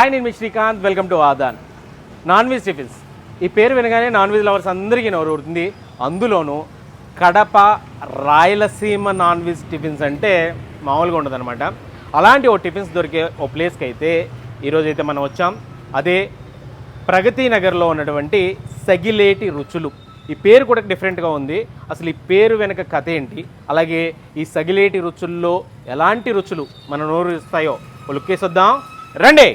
Hi నేను మీ Srikanth. Welcome to Aadan. Non veg tiffins. ఈ పేరు వినగానే నాన్ వెజ్ లవర్స్ అందరికీ నోరు అందులోనూ Kadapa Rayalaseema non veg tiffins అంటే మామూలుగా ఉండదన్నమాట. అలాంటి ఓ టిఫిన్స్ దొరికే ఓ ప్లేస్కి అయితే ఈరోజైతే మనం వచ్చాం. అదే ప్రగతి నగర్లో ఉన్నటువంటి సగిలేటి రుచులు. ఈ పేరు కూడా డిఫరెంట్గా ఉంది. అసలు ఈ పేరు వెనక కథ ఏంటి? అలాగే ఈ సగిలేటి రుచుల్లో ఎలాంటి రుచులు మన నోరు ఇస్తాయో ఓ లుక్ రండి!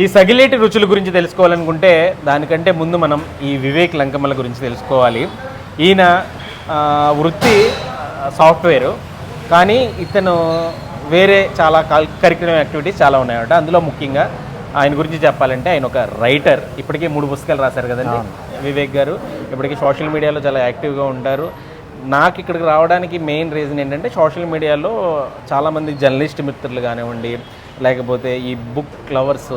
ఈ సగిలేటి రుచుల గురించి తెలుసుకోవాలనుకుంటే దానికంటే ముందు మనం ఈ వివేక్ లంకమల గురించి తెలుసుకోవాలి. ఈయన వృత్తి సాఫ్ట్వేరు. కానీ ఇతను వేరే చాలా కరిక్యులం యాక్టివిటీస్ చాలా ఉన్నాయన్నమాట. అందులో ముఖ్యంగా ఆయన గురించి చెప్పాలంటే ఆయన ఒక రైటర్ ఇప్పటికే మూడు పుస్తకాలు రాశారు కదండి వివేక్ గారు. ఇప్పటికీ సోషల్ మీడియాలో చాలా యాక్టివ్గా ఉంటారు. నాకు ఇక్కడికి రావడానికి మెయిన్ రీజన్ ఏంటంటే సోషల్ మీడియాలో చాలామంది జర్నలిస్ట్ మిత్రులు కానివ్వండి లేకపోతే ఈ బుక్ లవర్స్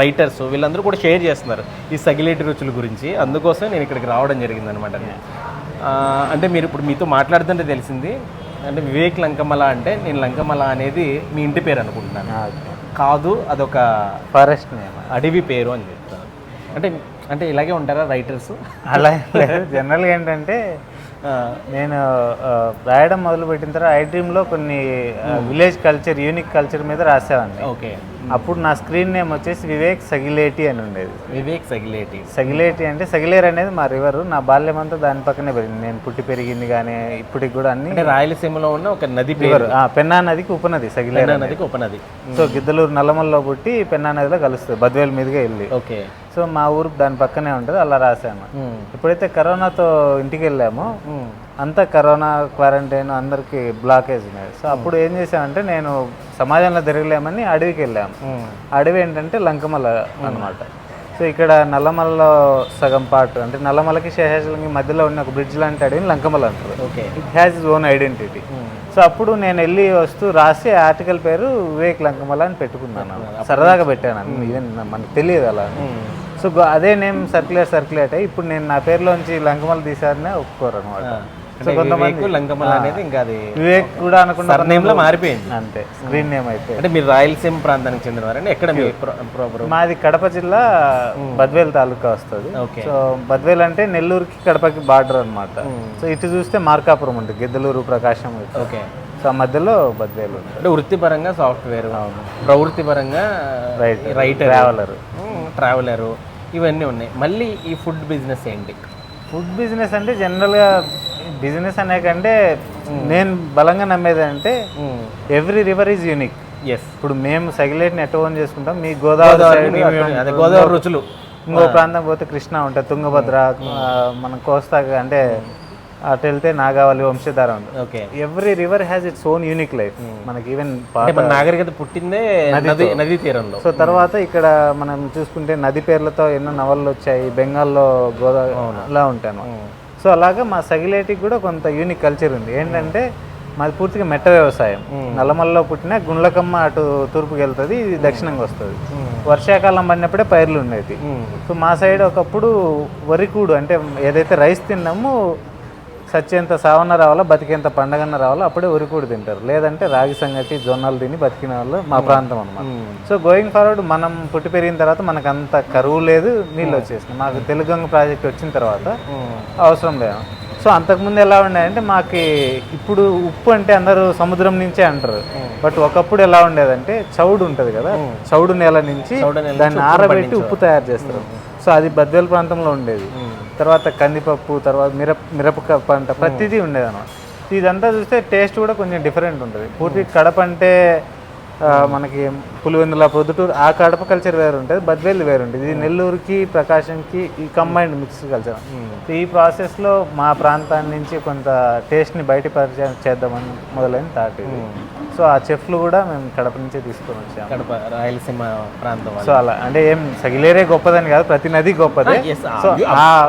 రైటర్స్ వీళ్ళందరూ కూడా షేర్ చేస్తున్నారు ఈ సగిలేటి రుచుల గురించి. అందుకోసం నేను ఇక్కడికి రావడం జరిగింది అనమాట అంటే మీరు ఇప్పుడు మీతో మాట్లాడుతుంటే తెలిసింది అంటే వివేక్ లంకమల అంటే నేను లంకమల అనేది మీ ఇంటి పేరు అనుకుంటున్నాను. కాదు అదొక ఫారెస్ట్ నేమ్. అడవి పేరు అని చెప్తాను. అంటే అంటే ఇలాగే ఉంటారా రైటర్స్ అలా జనరల్గా ఏంటంటే నేను రాయడం మొదలు పెట్టిన తర్వాత ఐ డ్రీమ్లో కొన్ని విలేజ్ కల్చర్ యూనిక్ కల్చర్ మీద రాసేవాడిని ఓకే. అప్పుడు నా స్క్రీన్ నేమ్ వచ్చేసి వివేక్ సగిలేటి అని ఉండేది. వివేక్ సగిలేటి. సగిలేటి అంటే సగిలేరు అనేది మా రివర్ నా బాల్యం అంతా దాని పక్కనే పెరిగింది. నేను పుట్టి పెరిగింది కానీ ఇప్పటికి కూడా అన్ని రాయలసీమలో ఉన్న ఒక నది రివర్. పెన్నా నదికి ఉపనది సగిలేరు నదికి ఉపనది సో గిద్దలూరు నల్లమల్లో పుట్టి పెన్నా నదిలో కలుస్తుంది బద్వేలు మీదుగా వెళ్ళి. ఓకే. సో మా ఊరు దాని పక్కనే ఉంటుంది అలా రాసాను ఎప్పుడైతే కరోనాతో ఇంటికి వెళ్ళామో. అంతా కరోనా క్వారంటైన్ అందరికి బ్లాకేజ్ ఉన్నాయి సో అప్పుడు ఏం చేసామంటే నేను సమాజంలో తిరగలేమని అడవికి వెళ్ళాము. అడవి ఏంటంటే లంకమల అన్నమాట. సో ఇక్కడ నల్లమలలో సగం పార్ట్ అంటే నల్లమలకి శేషాచలంకి మధ్యలో ఉన్న ఒక బ్రిడ్జ్ లాంటి అడవిని లంకమల అంటారు. Okay. It has its own identity so అప్పుడు నేను వెళ్ళి వస్తూ రాసి ఆర్టికల్ పేరు వివేక్ లంకమల అని పెట్టుకున్నాను. సరదాగా పెట్టాను ఈవెన్ మనకు తెలియదు అలా. సో అదే నేమ్ సర్క్యులేట్ సర్క్యులేట్ అయ్యి ఇప్పుడు నేను నా పేరులోంచి లంకమల తీసారనే ఒప్పుకోరు అనమాట లంకమల అనేది ఇంకా అది వివేక్ కూడా అనుకున్న లో మారిపోయింది. అంతే స్క్రీన్ నేమ్ అంటే మీరు రాయలసీమ ప్రాంతానికి చెందినవారండి? ఎక్కడ మీ ప్రాపర్ మాది కడప జిల్లా బద్వేల్ తాలూకా వస్తుంది. సో బద్వేల్ అంటే నెల్లూరుకి కడపకి బార్డర్ అన్నమాట. సో ఇటు చూస్తే మార్కాపురం ఉంటుంది గిద్దలూరు ప్రకాశం. ఓకే. సో ఆ మధ్యలో బద్వేలు అంటే వృత్తిపరంగా సాఫ్ట్వేర్ ప్రవృత్తి పరంగా రైట్ ట్రావెలర్ ట్రావెలర్ ఇవన్నీ ఉన్నాయి. మళ్ళీ ఈ ఫుడ్ బిజినెస్ ఏంటి? ఫుడ్ బిజినెస్ అంటే జనరల్గా బిజినెస్ అనే కంటే నేను బలంగా నమ్మేది అంటే every river is unique. Yes ఇప్పుడు మేము సగిలేట్ని ఎట్ట ఓన్ చేసుకుంటాం? మీ గోదావరి గోదావరి రుచులు. ఇంకో ప్రాంతం పోతే కృష్ణ ఉంటుంది తుంగభద్ర మనం కోస్తా అంటే అటు వెళ్తే నాగావళి వంశధార. ఉంటుంది okay every river has its own unique life మనకి ఈవెన్ నాగరికత పుట్టిందే నది నదీ తీరంలో. సో తర్వాత ఇక్కడ మనం చూసుకుంటే నది పేర్లతో ఎన్నో నవళ్ళు వచ్చాయి బెంగాల్లో గోదావరి అలా ఉంటాను సో అలాగా మా సగిలేటికి కూడా కొంత యూనిక్ కల్చర్ ఉంది. ఏంటంటే మాది పూర్తిగా మెట్ట వ్యవసాయం. నల్లమల్లో పుట్టిన గుండ్లకమ్మ అటు తూర్పుకి వెళ్తుంది ఇది దక్షిణంగా వస్తుంది. వర్షాకాలం పడినప్పుడే పైర్లు ఉండేది. సో మా సైడ్ ఒకప్పుడు వరికూడు అంటే ఏదైతే రైస్ తిన్నామో సచ్చేంత సావన్న రావాలా బతికేంత పండగన్న రావాలా అప్పుడే ఉరికూడు తింటారు. లేదంటే రాగి సంగటి జొన్నలు తిని బతికిన వాళ్ళు మా ప్రాంతం అనమాట సో గోయింగ్ ఫార్వర్డ్ మనం పుట్టి పెరిగిన తర్వాత మనకు అంత కరువు లేదు నీళ్ళు వచ్చేసినాయి. మాకు తెలుగంగ ప్రాజెక్ట్ వచ్చిన తర్వాత అవసరం లేదు. సో అంతకుముందు ఎలా ఉండేదంటే మాకు ఇప్పుడు ఉప్పు అంటే అందరూ సముద్రం నుంచే అంటారు. బట్ ఒకప్పుడు ఎలా ఉండేదంటే చౌడు ఉంటుంది కదా చౌడు నేల నుంచి దాన్ని ఆరబెట్టి ఉప్పు తయారు చేస్తారు. సో అది బద్వేల్ ప్రాంతంలో ఉండేది. తర్వాత కందిపప్పు తర్వాత మిరప మిరపక పంట ప్రతిదీ ఉండేది అనమాట ఇదంతా చూస్తే టేస్ట్ కూడా కొంచెం డిఫరెంట్ ఉంటుంది. పూర్తి కడప అంటే మనకి పులివెందుల ప్రొద్దుటూరు ఆ కడప కల్చర్ వేరు ఉంటుంది బద్వేలు వేరు ఉంటుంది. ఇది నెల్లూరుకి ప్రకాశంకి ఈ కంబైన్డ్ మిక్స్డ్ కల్చర్ ఈ ప్రాసెస్లో మా ప్రాంతాన్ని నుంచి కొంత టేస్ట్ని బయట పరిచయం చేద్దామని మొదలైన థాట్ సో ఆ చెఫ్లు కూడా మేము కడప నుంచే తీసుకొని వచ్చాము. కడప రాయలసీమ ప్రాంతం సో అలా అంటే ఏం సగిలేరే గొప్పదని కాదు ప్రతి నది గొప్పదే. Ah,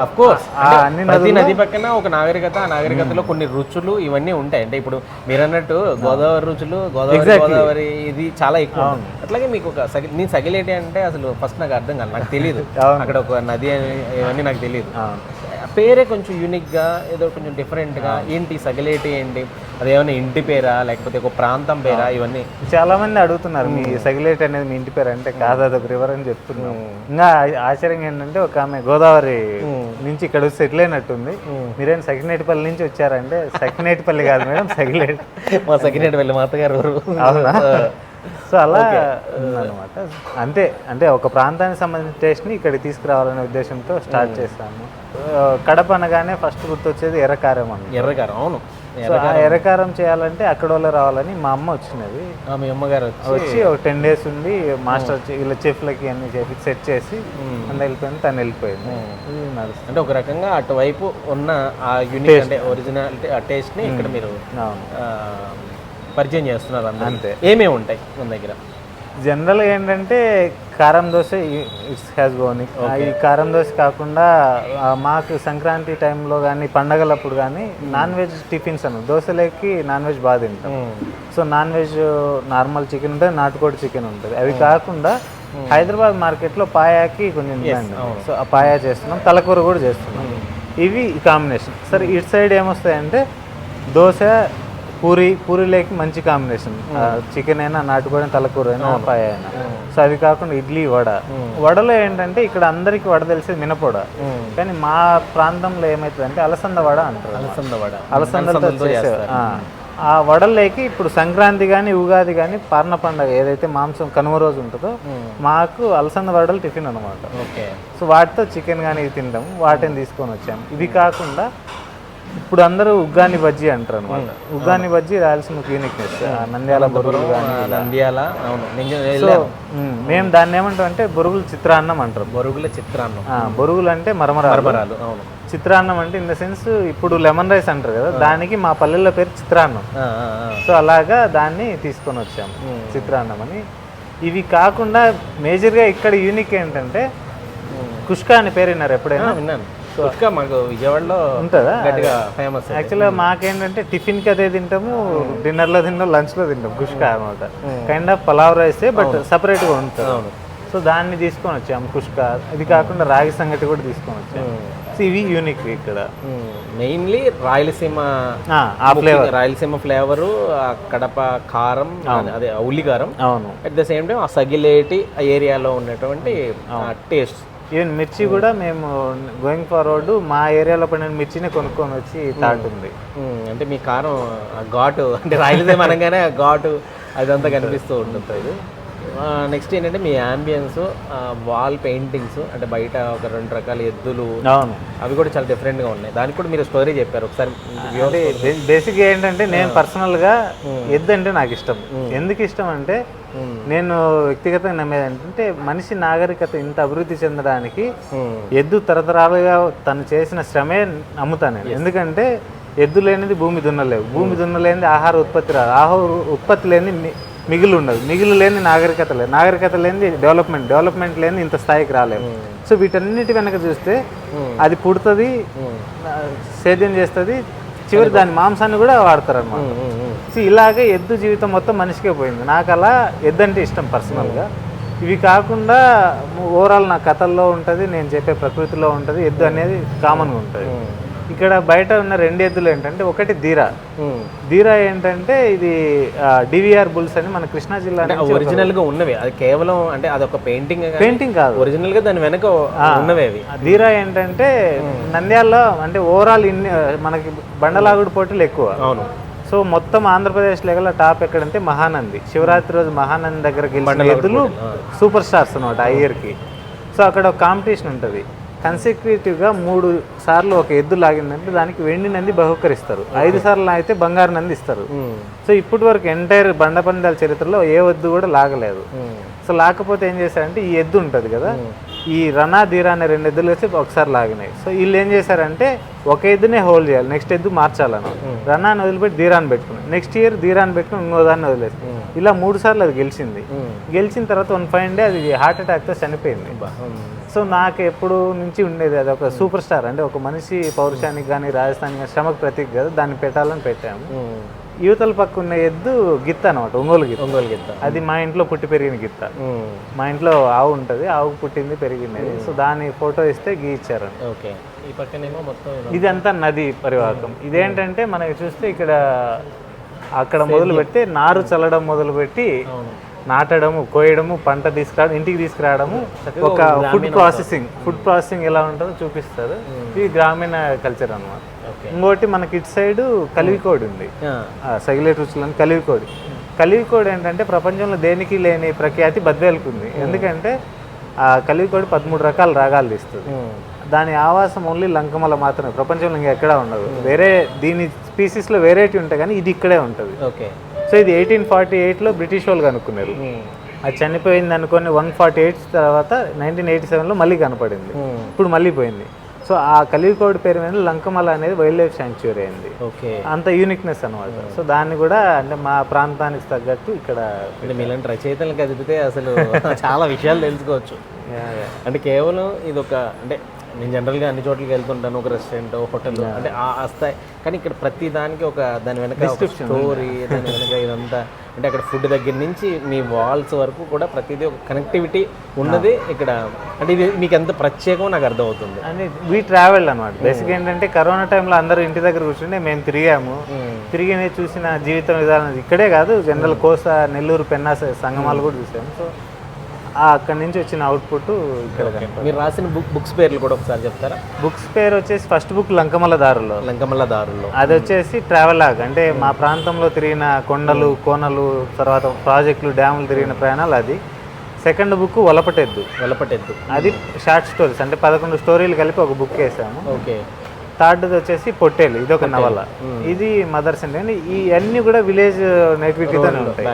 సో అన్ని ప్రతి నదుల్లో నది పక్కన ఒక నాగరికత ఆ నాగరికతలో కొన్ని రుచులు ఇవన్నీ ఉంటాయి. అంటే ఇప్పుడు మీరు అన్నట్టు గోదావరి రుచులు గోదావరి గోదావరి ఇది చాలా ఎక్కువ. అట్లాగే మీకు ఒక సగి నేను సగిలేటి అంటే అసలు ఫస్ట్ నాకు అర్థం కాదు నాకు తెలియదు. అక్కడ ఒక నది అని ఇవన్నీ నాకు తెలియదు. పేరే కొంచెం యూనిక్గా ఏదో కొంచెం డిఫరెంట్గా ఏంటి సగలేటి ఏంటి అదేమైనా ఇంటి పేరా లేకపోతే ఒక ప్రాంతం పేరా ఇవన్నీ? చాలా మంది అడుగుతున్నారు మీ సగిలేట్ అనేది మీ ఇంటి పేరు అంటే కాదు అదొక రివర్ అని చెప్తున్నాం. ఇంకా ఆశ్చర్యంగా ఏంటంటే ఒక ఆమె గోదావరి నుంచి ఇక్కడ సెటిల్ అయినట్టుంది. మీరేం సకినేటిపల్లి నుంచి వచ్చారంటే సకినేటిపల్లి కాదు మేడం సగిలేట్. మా వెళ్ళి మా అత్తగారు? అవునా? సో అలా ఉందన్నమాట. అంతే అంటే ఒక ప్రాంతానికి సంబంధించిన టేస్ట్ని ఇక్కడికి తీసుకురావాలనే ఉద్దేశంతో స్టార్ట్ చేస్తాము కడప అనగానే ఫస్ట్ గుర్తొచ్చేది ఎర్రకారం అండి ఎర్రగారు అవును. సో ఆ ఎర్రకారం. చేయాలంటే అక్కడ వాళ్ళు రావాలని మా అమ్మ వచ్చినది. మీ అమ్మగారు వచ్చి వచ్చి ఒక టెన్ డేస్ ఉండి మాస్టర్ వీళ్ళ చెఫ్లకి అన్ని చెప్పి సెట్ చేసి అంత వెళ్ళిపోయింది తను వెళ్ళిపోయింది. అంటే ఒక రకంగా అటువైపు ఉన్న ఆ యూనిక్ అంటే ఒరిజినాలిటీ ఆ టేస్ట్ని ఇక్కడ మీరు పరిచయం చేస్తున్నారు అంతే. ఏమేమి ఉంటాయి మన దగ్గర? జనరల్గా ఏంటంటే కారం దోశ ఇట్స్ హ్యాస్ గోని ఈ కారం దోశ కాకుండా మాకు సంక్రాంతి టైంలో కానీ పండగలప్పుడు కానీ నాన్ వెజ్ టిఫిన్స్ అను దోశలోకి నాన్ వెజ్ బాగా తింటాం. So non veg normal chicken ఉంటుంది నాటుకోడి చికెన్ ఉంటుంది. అవి కాకుండా హైదరాబాద్ మార్కెట్లో పాయాకి కొంచెం. సో ఆ పాయా చేస్తున్నాం తలకూర కూడా చేస్తున్నాం. ఇవి కాంబినేషన్. సరే ఇటు సైడ్ ఏమొస్తాయంటే దోశ పూరి పూరిలోకి మంచి కాంబినేషన్ చికెన్ అయినా నాటుకోడి తలకూర అయినా పాయ అయినా. సో అవి కాకుండా ఇడ్లీ వడ. వడలో ఏంటంటే ఇక్కడ అందరికి వడ తెలిసేది మినపొడ. కానీ మా ప్రాంతంలో ఏమవుతుందంటే అలసంద వడ అంటారు. అలసంద వడ. అలసందలతో చేసే ఆ. వడల్లోకి ఇప్పుడు సంక్రాంతి కానీ ఉగాది కానీ పార్న పండగ ఏదైతే మాంసం కనుమ రోజు ఉంటుందో మాకు అలసంద వడలు టిఫిన్ అనమాట ఓకే. సో వాటితో చికెన్ కానీ ఇవి తింటాం వాటిని తీసుకొని వచ్చాము. ఇవి కాకుండా ఇప్పుడు అందరూ ఉగ్గాని బజ్జీ అంటారు అనమాట ఉగ్గాని బజ్జీ రాయలసీమ యూనిక్నెస్ నంద్యాల బొరుగులు నంద్యాల అవును మేము దాన్ని ఏమంటాం అంటే బొరుగులు చిత్రాన్నం అంటారు. బొరుగుల చిత్రాన్నం. బొరుగులు అంటే మరమరాలు. అవును. చిత్రాన్నం అంటే ఇన్ ద సెన్స్ ఇప్పుడు లెమన్ రైస్ అంటారు కదా దానికి మా పల్లెల్లో పేరు చిత్రాన్నం. సో అలాగా దాన్ని తీసుకొని వచ్చాము చిత్రాన్నం అని. ఇవి కాకుండా మేజర్గా ఇక్కడ యూనిక్ ఏంటంటే కుష్కా అని పేరు విన్నారు ఎప్పుడైనా? విన్నాను. మాకు విజయవాడలో ఉంటుందా? గట్టిగా ఫేమస్ యాక్చువల్గా మాకేంటంటే టిఫిన్కి అదే తింటాము డిన్నర్లో తింటాం లంచ్లో తింటాం కుష్కా అనమాట. Kind of pulao rice but సపరేట్గా ఉంటుంది. అవును. సో దాన్ని తీసుకొని వచ్చాము కుష్కా ఇది కాకుండా రాగి సంగటి కూడా తీసుకొని వచ్చాము సో ఇవి యూనిక్ ఇక్కడ. మెయిన్లీ రాయలసీమ ఆ, ఆ ఫ్లేవర్ రాయలసీమ ఫ్లేవరు కడప కారం అదే ఉల్లి కారం. అవును. అట్ ద సేమ్ టైం ఆ సగిలేటి ఆ ఏరియాలో ఉన్నటువంటి టేస్ట్ ఈవెన్ మిర్చి కూడా మేము గోయింగ్ ఫార్వర్డ్ మా ఏరియాలో పడిన మిర్చినే కొనుక్కొని వచ్చి తాటుంది అంటే మీ కారం ఘాటు అంటే రాయలసీమ అనగానే ఆ ఘాటు అదంతా కనిపిస్తూ ఉంటుంది నెక్స్ట్ ఏంటంటే మీ అంబియన్స్ వాల్ పెయింటింగ్స్ అంటే బయట ఒక రెండు రకాల ఎద్దులు అవును. అవి కూడా చాలా డిఫరెంట్గా ఉన్నాయి. దానికి కూడా మీరు స్టోరీ చెప్పారు ఒకసారి. బేసిక్ ఏంటంటే నేను పర్సనల్గా ఎద్దు అంటే నాకు ఇష్టం. ఎందుకు ఇష్టం అంటే నేను వ్యక్తిగతంగా నమ్మేది ఏంటంటే మనిషి నాగరికత ఇంత అభివృద్ధి చెందడానికి ఎద్దు తరతరాలుగా తను చేసిన శ్రమే నమ్ముతాను నేను. ఎందుకంటే ఎద్దు లేనిది భూమి దున్నలేవు. భూమి దున్నలేనిది ఆహార ఉత్పత్తి రాదు. ఆహార ఉత్పత్తి లేని మిగిలి ఉండదు. మిగిలి లేని నాగరికత లేదు. నాగరికత లేనిది డెవలప్మెంట్ డెవలప్మెంట్ లేని ఇంత స్థాయికి రాలేము సో వీటన్నిటి వెనక చూస్తే అది పుడుతుంది సేద్యం చేస్తుంది చివరి దాని మాంసాన్ని కూడా వాడతారు అనమాట సో ఇలాగే ఎద్దు జీవితం మొత్తం మనిషికే పోయింది. నాకు అలా ఎద్దు అంటే ఇష్టం పర్సనల్గా. ఇవి కాకుండా ఓవరాల్ నా కథల్లో ఉంటుంది నేను చెప్పే ప్రకృతిలో ఉంటుంది ఎద్దు అనేది కామన్గా ఉంటుంది. ఇక్కడ బయట ఉన్న రెండు ఎద్దులు ఏంటంటే ఒకటి ధీరా. ధీరా ఏంటంటే ఇది డివిఆర్ బుల్స్ అని మన కృష్ణా జిల్లా ఒరిజినల్గా ఉన్నవి. అది కేవలం అంటే అదొక పెయింటింగ్ పెయింటింగ్ కాదు. ఒరిజినల్గా దాని వెనక ఉన్నవి అవి. ధీరా ఏంటంటే నంద్యాలలో అంటే ఓవరాల్ ఇన్ని మనకి బండలాగుడు పోటీలు ఎక్కువ. అవును. సో మొత్తం ఆంధ్రప్రదేశ్ లెవెల్ టాప్ ఎక్కడంటే మహానంది. శివరాత్రి రోజు మహానంది దగ్గర గెలిచిన ఎద్దులు సూపర్ స్టార్స్ అనమాట ఆ ఇయర్కి. సో అక్కడ ఒక కాంపిటీషన్ ఉంటుంది. కన్సిక్యూటివ్గా మూడు సార్లు ఒక ఎద్దు లాగిందంటే దానికి వెండి నంది బహుకరిస్తారు. ఐదు సార్లు అయితే బంగారు నంది ఇస్తారు. సో ఇప్పటి వరకు ఎంటైర్ బండ పందాల చరిత్రలో ఏ ఎద్దు కూడా లాగలేదు. సో లాకపోతే ఏం చేశారంటే ఈ ఎద్దు ఉంటుంది కదా ఈ రనా ధీరా అనే రెండు ఎద్దులు వేసి ఒకసారి లాగినాయి. సో వీళ్ళు ఏం చేశారంటే ఒక ఎద్దునే హోల్డ్ చేయాలి నెక్స్ట్ ఎద్దు మార్చాలను. రనాన్ని వదిలిపెట్టి ధీరాన్ని పెట్టుకున్నాం నెక్స్ట్ ఇయర్ ధీరాన్ని పెట్టుకుని ఇంకో దాన్ని వదిలేసి ఇలా మూడు సార్లు అది గెలిచింది. గెలిచిన తర్వాత వన్ ఫైవ్ డే అది హార్ట్ అటాక్తో చనిపోయింది. సో నాకు ఎప్పుడు నుంచి ఉండేది అది ఒక సూపర్ స్టార్. అంటే ఒక మనిషి పౌరుషానికి కానీ రాజస్థానికి కానీ శ్రమకు ప్రతీక కదా. దాన్ని పెట్టాలని పెట్టాము. యువతల పక్క ఉన్న ఎద్దు గిత్త అనమాట ఒంగోలు గిత్త. ఒంగోలు గిత్త. అది మా ఇంట్లో పుట్టి పెరిగిన గిత్త. మా ఇంట్లో ఆవు ఉంటుంది ఆవు పుట్టింది పెరిగింది. సో దాని ఫోటో ఇస్తే గీ ఇచ్చారు ఓకే. ఈ పక్కనేమో మొత్తం ఇదంతా. నది పరివాహకం. ఇదేంటంటే మనకి చూస్తే ఇక్కడ అక్కడ మొదలు పెడితే నారు చల్లడం మొదలు పెట్టి నాటడము కోయడము పంట తీసుకురావడం ఇంటికి తీసుకురావడము ఒక ఫుడ్ ప్రాసెసింగ్ ఫుడ్ ప్రాసెసింగ్ ఎలా ఉంటుందో చూపిస్తారు ఇది గ్రామీణ కల్చర్ అన్నమాట. ఓకే. ఇంకోటి మనకి ఇటు సైడు కలివికోడి ఉంది. సగిలేటి రుచులని కలివికోడి. కలివికోడి ఏంటంటే ప్రపంచంలో దేనికి లేని ప్రఖ్యాతి బద్వేలకు ఉంది ఎందుకంటే ఆ కలివికోడి పదమూడు రకాల రాగాలు తీస్తుంది. దాని ఆవాసం ఓన్లీ లంకమల మాత్రమే. ప్రపంచంలో ఇంకా ఎక్కడా ఉండదు. వేరే దీని స్పీసీస్లో వెరైటీ ఉంటాయి కానీ ఇది ఇక్కడే ఉంటుంది. ఓకే. సో ఇది ఎయిటీన్ ఫార్టీ ఎయిట్లో బ్రిటిష్ వాళ్ళు కనుక్కున్నారు. అది చనిపోయింది అనుకొని వన్ ఫార్టీ ఎయిట్ తర్వాత నైన్టీన్ ఎయిటీ సెవెన్లో మళ్ళీ కనపడింది. ఇప్పుడు మళ్ళీ పోయింది. సో ఆ కలివికోడ్ పేరు మీద లంకమల అనేది వైల్డ్ లైఫ్ శాంక్చురీ అయింది. ఓకే. అంత యూనిక్నెస్ అనమాట సో దాన్ని కూడా అంటే మా ప్రాంతానికి తగ్గట్టు ఇక్కడ మీలాంటి రచయితలు కదిపితే అసలు చాలా విషయాలు తెలుసుకోవచ్చు. అంటే కేవలం ఇది ఒక అంటే నేను జనరల్గా అన్ని చోట్లకి వెళ్తుంటాను ఒక రెస్టారెంట్ హోటల్ అంటే ఆ స్థాయి. కానీ ఇక్కడ ప్రతి దానికి ఒక దాని వెనక స్టోరీ దాని వెనక ఇదంతా. అంటే అక్కడ ఫుడ్ దగ్గర నుంచి మీ వాల్స్ వరకు కూడా ప్రతిదీ ఒక కనెక్టివిటీ ఉన్నది ఇక్కడ. అంటే ఇది మీకు ఎంత ప్రత్యేకమో నాకు అర్థమవుతుంది. అని వీ ట్రావెల్ అనమాట బేసిక్ ఏంటంటే కరోనా టైంలో అందరూ ఇంటి దగ్గర కూర్చుంటే మేము తిరిగాము. తిరిగి చూసిన జీవితం విధానం ఇక్కడే కాదు. జనరల్ కోస నెల్లూరు పెన్నా సంగమాలు కూడా చూసాము. సో అక్కడి నుంచి వచ్చిన అవుట్పుట్ ఇక్కడ మీరు రాసిన బుక్ బుక్స్ పేర్లు కూడా ఒకసారి చెప్తారా? బుక్స్ పేరు వచ్చేసి ఫస్ట్ బుక్ లంకమల దారులో లంకమల్ల దారుల్లో అది వచ్చేసి ట్రావెల్ ఆగ్ అంటే మా ప్రాంతంలో తిరిగిన కొండలు కోనలు తర్వాత ప్రాజెక్టులు డ్యాములు తిరిగిన ప్రయాణాలు అది. సెకండ్ బుక్ వలపటెద్దు. వెలపటెద్దు. అది షార్ట్ స్టోరీస్ అంటే పదకొండు స్టోరీలు కలిపి ఒక బుక్ వేసాము. ఓకే థర్డ్ది వచ్చేసి పొట్టేలు. ఇది ఒక నవల. ఇది మదర్స్ అండి. ఈ అన్ని కూడా విలేజ్ నేటివిటీతోనే ఉంటాయి.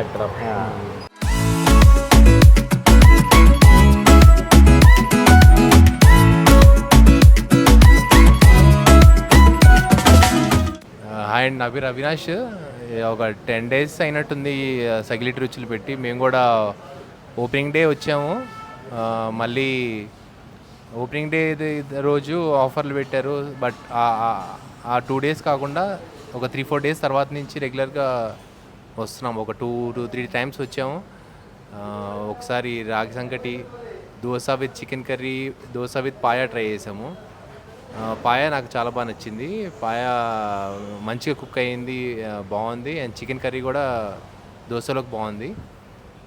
అండ్ నా పేరు అవినాష్. ఒక టెన్ డేస్ అయినట్టుంది సగిలిటి రుచులు పెట్టి. మేము కూడా ఓపెనింగ్ డే వచ్చాము. మళ్ళీ ఓపెనింగ్ డే రోజు ఆఫర్లు పెట్టారు. బట్ ఆ టూ డేస్ కాకుండా ఒక త్రీ ఫోర్ డేస్ తర్వాత నుంచి రెగ్యులర్గా వస్తున్నాం. ఒక టూ టూ త్రీ టైమ్స్ వచ్చాము. ఒకసారి రాగి సంకటి dosa with chicken curry dosa with paya try చేసాము. పాయ నాకు చాలా బాగా నచ్చింది. పాయ మంచిగా కుక్ అయ్యింది బాగుంది. అండ్ చికెన్ కర్రీ కూడా దోశలోకి బాగుంది.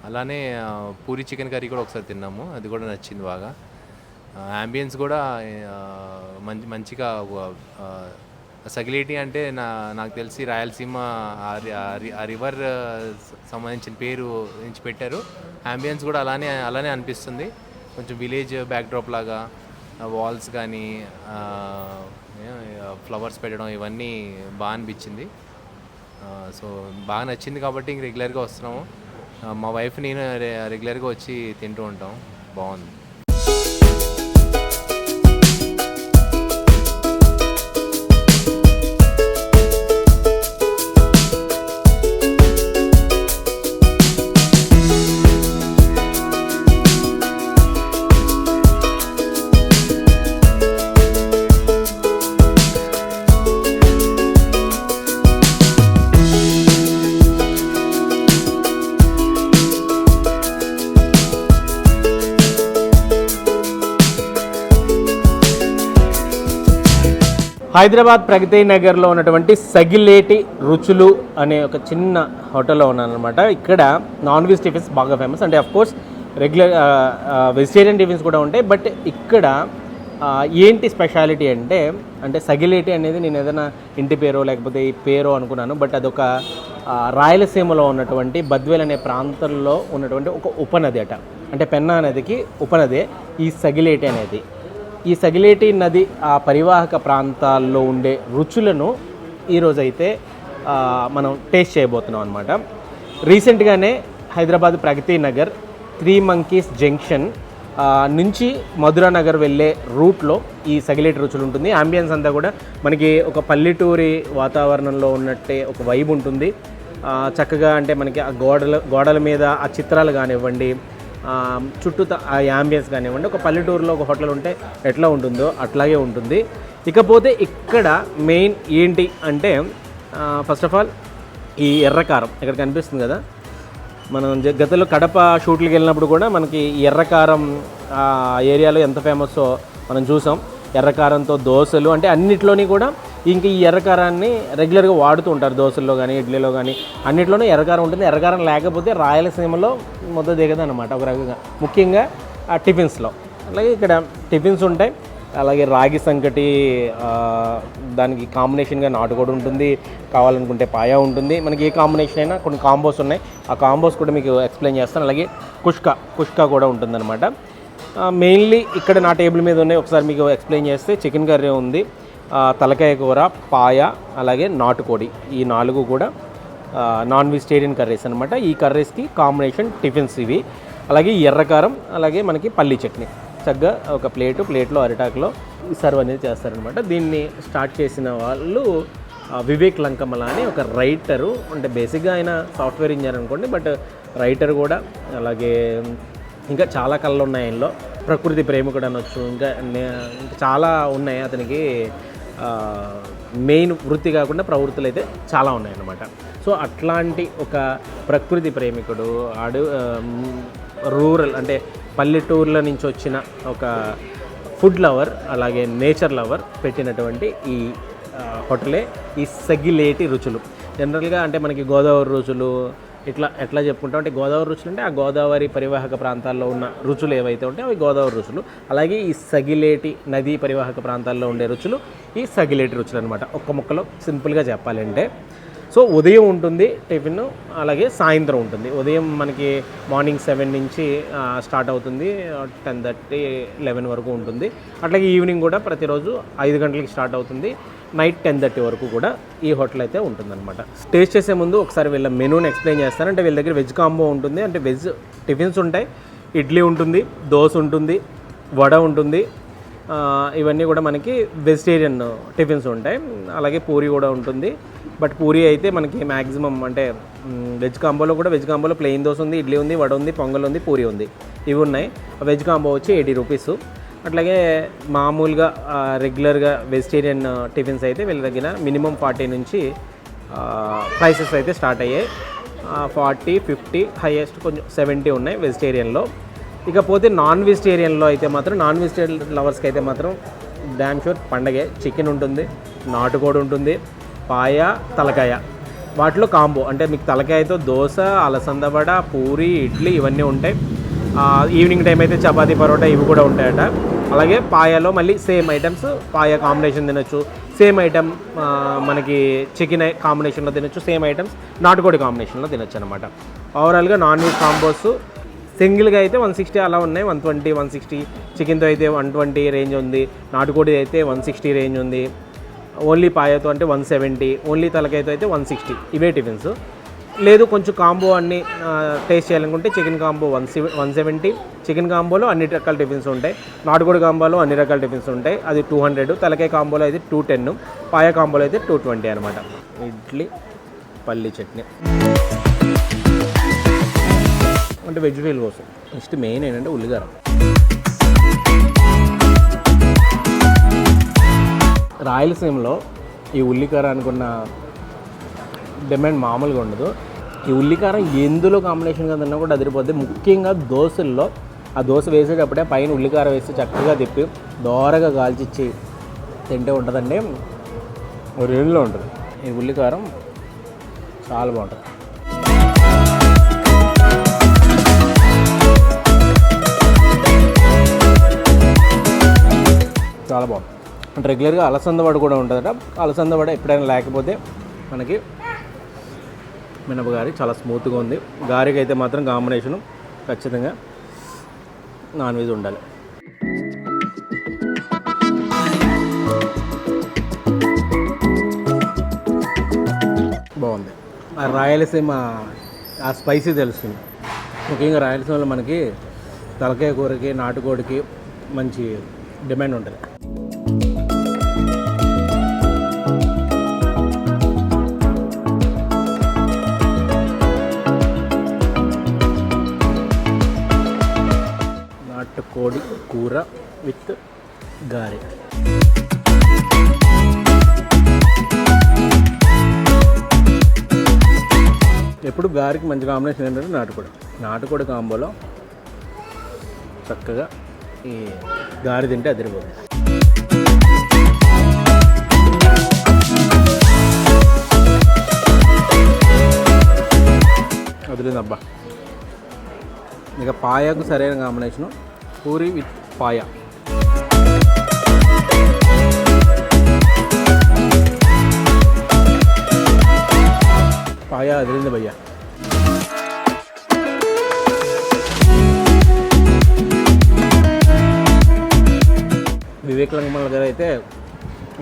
అలానే పూరి చికెన్ కర్రీ కూడా ఒకసారి తిన్నాము. అది కూడా నచ్చింది బాగా. అంబియన్స్ కూడా మంచి మంచిగా సగిలేటి అంటే నా నాకు తెలిసి రాయలసీమ ఆ ఆ రివర్ సంబంధించిన పేరు నుంచి పెట్టారు. అంబియన్స్ కూడా అలానే అలానే అనిపిస్తుంది. కొంచెం విలేజ్ బ్యాక్డ్రాప్ లాగా వాల్స్ కానీ ఫ్లవర్స్ పెట్టడం ఇవన్నీ బాగా అనిపించింది. సో బాగా నచ్చింది కాబట్టి ఇంక రెగ్యులర్గా వస్తున్నాము. మా వైఫ్ నేను రెగ్యులర్గా వచ్చి తింటూ ఉంటాం. బాగుంది. హైదరాబాద్ ప్రగతి నగర్లో ఉన్నటువంటి సగిలేటి రుచులు అనే ఒక చిన్న హోటల్లో ఉన్నానమాట ఇక్కడ నాన్ వెజ్ టిఫిన్స్ బాగా ఫేమస్. అంటే of course regular vegetarian tiffins కూడా ఉంటాయి. బట్ ఇక్కడ ఏంటి స్పెషాలిటీ అంటే అంటే సగిలేటి అనేది నేను ఏదైనా ఇంటి పేరో లేకపోతే ఈ పేరో అనుకున్నాను. బట్ అదొక రాయలసీమలో ఉన్నటువంటి బద్వేల్ అనే ప్రాంతంలో ఉన్నటువంటి ఒక ఉపనది అట. అంటే పెన్నా నదికి ఉపనదే ఈ సగిలేటి అనేది. ఈ సగిలేటి నది ఆ పరివాహక ప్రాంతాల్లో ఉండే రుచులను ఈరోజైతే మనం టేస్ట్ చేయబోతున్నాం అనమాట రీసెంట్గానే Hyderabad Pragathi Nagar three monkeys junction నుంచి మధురా నగర్ వెళ్ళే రూట్లో ఈ సగిలేటి రుచులు ఉంటుంది. అంబియన్స్ అంతా కూడా మనకి ఒక పల్లెటూరి వాతావరణంలో ఉన్నట్టే ఒక వైబ్ ఉంటుంది. చక్కగా అంటే మనకి ఆ గోడల గోడల మీద ఆ చిత్రాలు కానివ్వండి చుట్టూ ఆ యాంబియన్స్ కానివ్వండి ఒక పల్లెటూరులో ఒక హోటల్ ఉంటే ఎట్లా ఉంటుందో అట్లాగే ఉంటుంది. ఇకపోతే ఇక్కడ మెయిన్ ఏంటి అంటే ఫస్ట్ ఆఫ్ ఆల్ ఈ ఎర్రకారం ఇక్కడ కనిపిస్తుంది కదా? మనం గతంలో కడప షూట్లకి వెళ్ళినప్పుడు కూడా మనకి ఎర్రకారం ఆ ఏరియాలో ఎంత ఫేమస్సో మనం చూసాం. ఎర్రకారంతో దోశలు అంటే అన్నిట్లోని కూడా ఇంక ఈ ఎర్రకారాన్ని రెగ్యులర్గా వాడుతూ ఉంటారు. దోశల్లో కానీ ఇడ్లీలో కానీ అన్నిట్లోనూ ఎర్రకారం ఉంటుంది. ఎర్రకారం లేకపోతే రాయలసీమలో ముద్ద దిగదు అనమాట ఒక రకంగా. ముఖ్యంగా ఆ టిఫిన్స్లో. అలాగే ఇక్కడ టిఫిన్స్ ఉంటాయి. అలాగే రాగి సంకటి దానికి కాంబినేషన్గా నాటుకోడి ఉంటుంది. కావాలనుకుంటే పాయా ఉంటుంది. మనకి ఏ కాంబినేషన్ అయినా కొన్ని కాంబోస్ ఉన్నాయి. ఆ కాంబోస్ కూడా మీకు ఎక్స్ప్లెయిన్ చేస్తాను. అలాగే కుష్క కుష్క కూడా ఉంటుందన్నమాట. మెయిన్లీ ఇక్కడ నా టేబుల్ మీద ఉన్నాయి. ఒకసారి మీకు ఎక్స్ప్లెయిన్ చేస్తే. చికెన్ కర్రీ ఉంది. తలకాయ కూర పాయ అలాగే నాటుకోడి. ఈ నాలుగు కూడా నాన్ వెజిటేరియన్ కర్రీస్ అనమాట ఈ కర్రీస్కి కాంబినేషన్ టిఫిన్స్ ఇవి. అలాగే ఎర్రకారం అలాగే మనకి పల్లీ చట్నీ. చక్కగా ఒక ప్లేటు ప్లేట్లో అరిటాకులో సర్వ్ అనేది చేస్తారనమాట దీన్ని స్టార్ట్ చేసిన వాళ్ళు వివేక్ లంకమల అని ఒక రైటరు అంటే బేసిక్గా ఆయన సాఫ్ట్వేర్ ఇంజనీర్ అనుకోండి. బట్ రైటర్ కూడా అలాగే ఇంకా చాలా కళలు ఉన్నాయి ఆయనలో. ప్రకృతి ప్రేమికుడు అనొచ్చు ఇంకా నే- చాలా ఉన్నాయి అతనికి మెయిన్ వృత్తి కాకుండా ప్రవృత్తులు అయితే చాలా ఉన్నాయన్నమాట. సో అట్లాంటి ఒక ప్రకృతి ప్రేమికుడు ఆడు రూరల్ అంటే పల్లెటూర్ల నుంచి వచ్చిన ఒక ఫుడ్ లవర్ అలాగే నేచర్ లవర్ పెట్టినటువంటి ఈ హోటలే ఈ సగిలేటి రుచులు. జనరల్గా అంటే మనకి గోదావరి రుచులు ఇట్లా ఎట్లా చెప్పుకుంటాం అంటే గోదావరి రుచులు అంటే ఆ గోదావరి పరివాహక ప్రాంతాల్లో ఉన్న రుచులు ఏవైతే ఉంటాయో అవి గోదావరి రుచులు. అలాగే ఈ సగిలేటి నదీ పరివాహక ప్రాంతాల్లో ఉండే రుచులు ఈ సగిలేటి రుచులు అనమాట ఒక్క ముక్కలో సింపుల్గా చెప్పాలంటే. సో ఉదయం ఉంటుంది టిఫిన్ అలాగే సాయంత్రం ఉంటుంది. ఉదయం మనకి మార్నింగ్ సెవెన్ నుంచి స్టార్ట్ అవుతుంది. టెన్ థర్టీ లెవెన్ వరకు ఉంటుంది. అట్లాగే ఈవినింగ్ కూడా ప్రతిరోజు ఐదు గంటలకి స్టార్ట్ అవుతుంది. నైట్ టెన్ థర్టీ వరకు కూడా ఈ హోటల్ అయితే ఉంటుందన్నమాట. టేస్ట్ చేసే ముందు ఒకసారి వీళ్ళ మెనూని ఎక్స్ప్లెయిన్ చేస్తాను. అంటే వీళ్ళ దగ్గర వెజ్ కాంబో ఉంటుంది. అంటే వెజ్ టిఫిన్స్ ఉంటాయి. ఇడ్లీ ఉంటుంది దోశ ఉంటుంది వడ ఉంటుంది. ఇవన్నీ కూడా మనకి వెజిటేరియన్ టిఫిన్స్ ఉంటాయి. అలాగే పూరి కూడా ఉంటుంది. బట్ పూరి అయితే మనకి మ్యాక్సిమం అంటే వెజ్ కాంబోలో కూడా వెజ్ కాంబోలో ప్లెయిన్ దోశ ఉంది ఇడ్లీ ఉంది వడ ఉంది పొంగల్ ఉంది పూరి ఉంది. ఇవి ఉన్నాయి. వెజ్ కాంబో వచ్చి ఎయిటీ రూపీస్. అట్లాగే మామూలుగా రెగ్యులర్గా వెజిటేరియన్ టిఫిన్స్ అయితే వీళ్ళ దగ్గర మినిమం ఫార్టీ నుంచి ప్రైసెస్ అయితే స్టార్ట్ అయ్యాయి. ఫార్టీ ఫిఫ్టీ హైయెస్ట్ కొంచెం సెవెంటీ ఉన్నాయి వెజిటేరియన్లో ఇకపోతే నాన్ వెజిటేరియన్లో అయితే మాత్రం నాన్ వెజిటేరియన్ లవర్స్కి అయితే మాత్రం డ్యామ్ షూర్ పండగే. చికెన్ ఉంటుంది నాటుకోడి ఉంటుంది పాయ తలకాయ. వాటిలో కాంబో అంటే మీకు తలకాయతో దోశ అలసంద వడ పూరి ఇడ్లీ ఇవన్నీ ఉంటాయి. ఈవినింగ్ టైం అయితే చపాతీ పరోటా ఇవి కూడా ఉంటాయట. అలాగే పాయలో మళ్ళీ సేమ్ ఐటమ్స్ పాయ కాంబినేషన్ తినొచ్చు. సేమ్ ఐటమ్ మనకి చికెన్ కాంబినేషన్లో తినొచ్చు. సేమ్ ఐటమ్స్ నాటుకోడి కాంబినేషన్లో తినొచ్చు అనమాట ఓవరాల్గా నాన్ వెజ్ కాంబోస్ సింగిల్గా అయితే వన్ సిక్స్టీ అలా ఉన్నాయి. వన్ ట్వంటీ వన్ సిక్స్టీ చికెన్తో అయితే వన్ ట్వంటీ రేంజ్ ఉంది. నాటుకోడి అయితే వన్ సిక్స్టీ రేంజ్ ఉంది. ఓన్లీ పాయతో అంటే వన్ సెవెంటీ ఓన్లీ తలకాయతో అయితే వన్ సిక్స్టీ ఇవే టిఫిన్స్ లేదు కొంచెం కాంబో అన్ని టేస్ట్ చేయాలనుకుంటే chicken combo one seven one seventy chicken కాంబోలో అన్ని రకాల టిఫిన్స్ ఉంటాయి. నాటుకోడి కాంబోలో అన్ని రకాల టిఫిన్స్ ఉంటాయి. అది టూ హండ్రెడ్ తలకాయ కాంబోలో అయితే టూ టెన్ పాయ కాంబోలో అయితే టూ ట్వంటీ అనమాట. ఇడ్లీ పల్లి చట్నీ. అంటే వెజిటేబుల్ కోసం. నెక్స్ట్ మెయిన్ ఏంటంటే ఉల్లిగారం రాయలసీమలో ఈ ఉల్లికారానికి ఉన్న డిమాండ్ మామూలుగా ఉండదు. ఈ ఉల్లికారం ఎందులో కాంబినేషన్గా తిన్నా కూడా అదిరిపోద్ది. ముఖ్యంగా దోశల్లో ఆ దోశ వేసేటప్పుడే పైన ఉల్లికారం వేసి చక్కగా తిప్పి దోరగా కాల్చిచ్చి తింటే ఉంటుందండి. ఒక రేంజ్లో ఉంటుంది. ఈ ఉల్లికారం చాలా బాగుంటుంది. చాలా బాగుంది. అంటే రెగ్యులర్గా అలసంద వడ కూడా ఉంటుందట. అలసంద వడ ఎప్పుడైనా లేకపోతే మనకి మినప గారి చాలా స్మూత్గా ఉంది. గారికి అయితే మాత్రం కాంబినేషను ఖచ్చితంగా నాన్ వెజ్ ఉండాలి. బాగుంది. ఆ రాయలసీమ ఆ స్పైసీ తెలుస్తుంది. ముఖ్యంగా రాయలసీమలో మనకి తలకాయ కూరకి నాటుకోడికి మంచి డిమాండ్ ఉంటుంది. కోడి కూర విత్ గారె. ఎప్పుడు గారికి మంచి కాంబినేషన్ ఏంటంటే నాటుకోడి. నాటుకోడి కాంబోలో చక్కగా ఈ గారి తింటే అదిరిపోతుంది అదిరింది అబ్బా ఇక పాయకు సరైన కాంబినేషను పూరి విత్ పాయ. పాయ అదిరింది భయ్యా. వివేక్ లంగమల్ గారు అయితే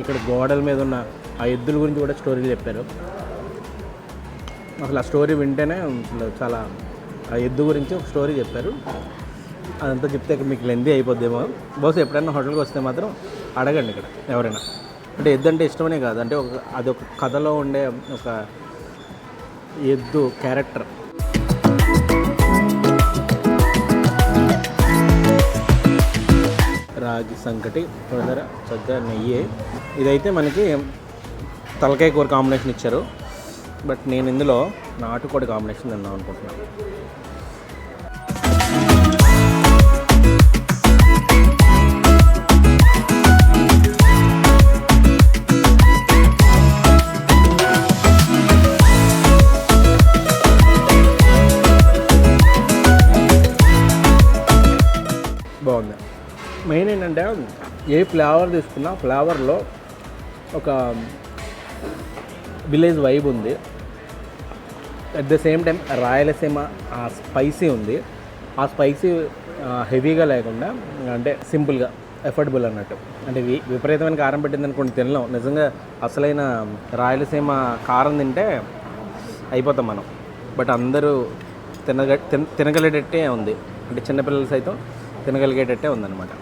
ఇక్కడ గోడల మీద ఉన్న ఆ ఎద్దుల గురించి కూడా స్టోరీలు చెప్పారు. అసలు ఆ స్టోరీ వింటేనే చాలా ఆ ఎద్దు గురించి ఒక స్టోరీ చెప్పారు. అదంతా చెప్తే మీకు లెందీ అయిపోద్దేమో. బహుశా ఎప్పుడైనా హోటల్కి వస్తే మాత్రం అడగండి ఇక్కడ ఎవరైనా. అంటే ఎద్దు అంటే ఇష్టమనే కాదు అంటే ఒక అది ఒక కథలో ఉండే ఒక ఎద్దు క్యారెక్టర్ రాగి సంకటి చూడదర చక్కగా నెయ్యి. ఇదైతే మనకి తలకాయ కూర కాంబినేషన్ ఇచ్చారు. బట్ నేను ఇందులో నాటుకోడి కాంబినేషన్ తిన్నాం అనుకుంటున్నాను. మెయిన్ ఏంటంటే ఏ ఫ్లేవర్ తీసుకున్నా ఫ్లేవర్లో ఒక విలేజ్ వైబ్ ఉంది. At the same time Rayalaseema ఆ స్పైసీ ఉంది. ఆ స్పైసీ హెవీగా లేకుండా అంటే సింపుల్గా ఎఫర్డబుల్ అన్నట్టు. అంటే వి విపరీతమైన కారం పెట్టింది అనుకోండి తినలేం. నిజంగా అసలైన రాయలసీమ కారం తింటే అయిపోతాం మనం. బట్ అందరూ తినగ తిన తినగలిగేటట్టే ఉంది. అంటే చిన్నపిల్లలు సైతం తినగలిగేటట్టే ఉందన్నమాట.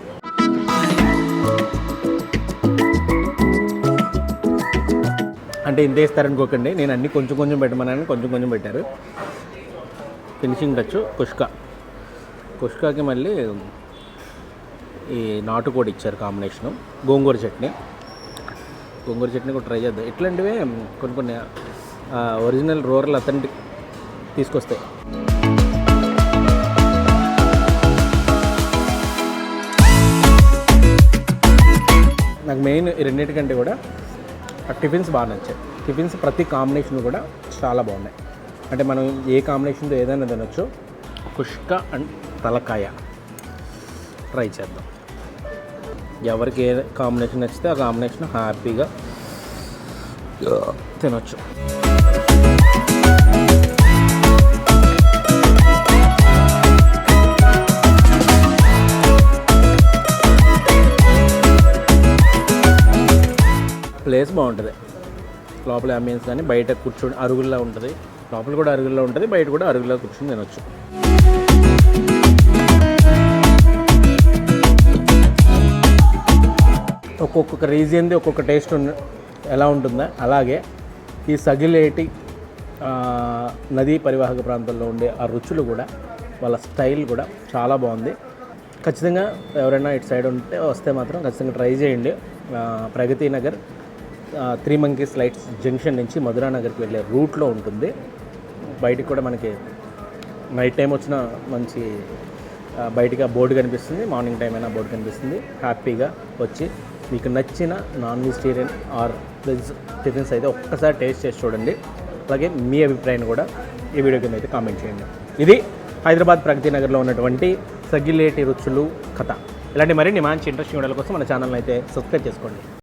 అంటే ఇంత వేస్తారనుకోకండి. నేను అన్ని కొంచెం కొంచెం పెట్టమన్నాను కొంచెం కొంచెం పెట్టారు. ఫినిషింగ్ టచ్ కుష్క కుష్కాకి మళ్ళీ ఈ నాటుకోడి ఇచ్చారు కాంబినేషను గోంగూర చట్నీ. గోంగూర చట్నీ కూడా ట్రై చేద్దాం. ఇట్లాంటివే కొన్ని కొన్ని ఒరిజినల్ రూరల్ అథెంటిక్ తీసుకొస్తాయి. నాకు మెయిన్ రెండింటికంటే కూడా ఆ టిఫిన్స్ బాగా నచ్చాయి. టిఫిన్స్ ప్రతి కాంబినేషన్ కూడా చాలా బాగున్నాయి. అంటే మనం ఏ కాంబినేషన్తో ఏదైనా తినొచ్చు. కుష్క అండ్ తలకాయ. ట్రై చేద్దాం. ఎవరికి ఏ కాంబినేషన్ నచ్చితే ఆ కాంబినేషన్ హ్యాపీగా తినొచ్చు. ప్లేస్ బాగుంటుంది. లోపల అంబియన్స్ కానీ బయట కూర్చొని అరుగుల్లో ఉంటుంది. లోపల కూడా అరుగుల్లో ఉంటుంది బయట కూడా అరుగుల్లో కూర్చొని తినొచ్చు. ఒక్కొక్క రీజియన్ది ఒక్కొక్క టేస్ట్ ఎలా ఉంటుందో? అలాగే ఈ సగిలేటి నదీ పరివాహక ప్రాంతంలో ఉండే ఆ రుచులు కూడా వాళ్ళ స్టైల్ కూడా చాలా బాగుంది. ఖచ్చితంగా ఎవరైనా ఇటు సైడ్ ఉంటే వస్తే మాత్రం ఖచ్చితంగా ట్రై చేయండి. Pragathi Nagar three monkeys lights junction నుంచి మధురా నగర్కి వెళ్ళే రూట్లో ఉంటుంది. బయటికి కూడా మనకి నైట్ టైం వచ్చిన మంచి బయటగా బోర్డు కనిపిస్తుంది. మార్నింగ్ టైం అయినా బోర్డు కనిపిస్తుంది. హ్యాపీగా వచ్చి మీకు నచ్చిన non vegetarian or veg tiffins అయితే ఒక్కసారి టేస్ట్ చేసి చూడండి. అలాగే మీ అభిప్రాయాన్ని కూడా ఈ వీడియో కింద అయితే కామెంట్ చేయండి. ఇది హైదరాబాద్ ప్రగతి నగర్లో ఉన్నటువంటి సగిలేటి రుచులు కథ. ఇలాంటి మరిన్ని మంచి ఇంట్రెస్టింగ్ వీడియోల కోసం మన ఛానల్ని అయితే సబ్స్క్రైబ్ చేసుకోండి.